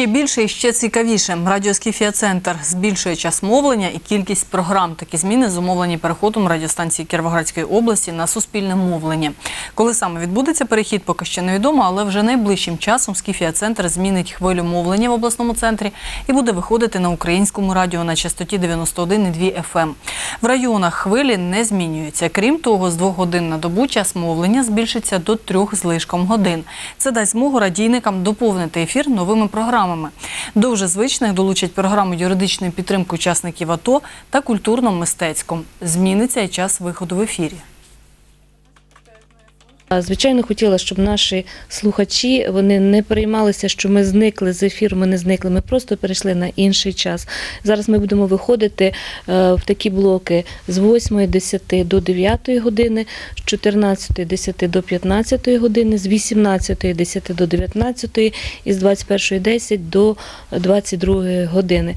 Ще більше і ще цікавіше. Радіо Скіфія Центр збільшує час мовлення і кількість програм. Такі зміни зумовлені переходом радіостанції Кіровоградської області на суспільне мовлення. Коли саме відбудеться перехід, поки що невідомо, але вже найближчим часом Скіфія Центр змінить хвилю мовлення в обласному центрі і буде виходити на українському радіо на частоті 91,2 FM. В районах хвилі не змінюються. Крім того, з двох годин на добу час мовлення збільшиться до трьох з лишком годин. Це дасть змогу радійникам доповнити ефір новими програмами. До вже звичних долучать програму юридичної підтримки учасників АТО та культурно-мистецьку. Зміниться і час виходу в ефірі. Звичайно, хотіла, щоб наші слухачі вони не переймалися, що ми зникли з ефіру. Ми не зникли. Ми просто перейшли на інший час. Зараз ми будемо виходити е, в такі блоки з 8.10 до 9 години, з 14.10 до 15 години, з 18.10 до 19 і з 21.10 до 22 години.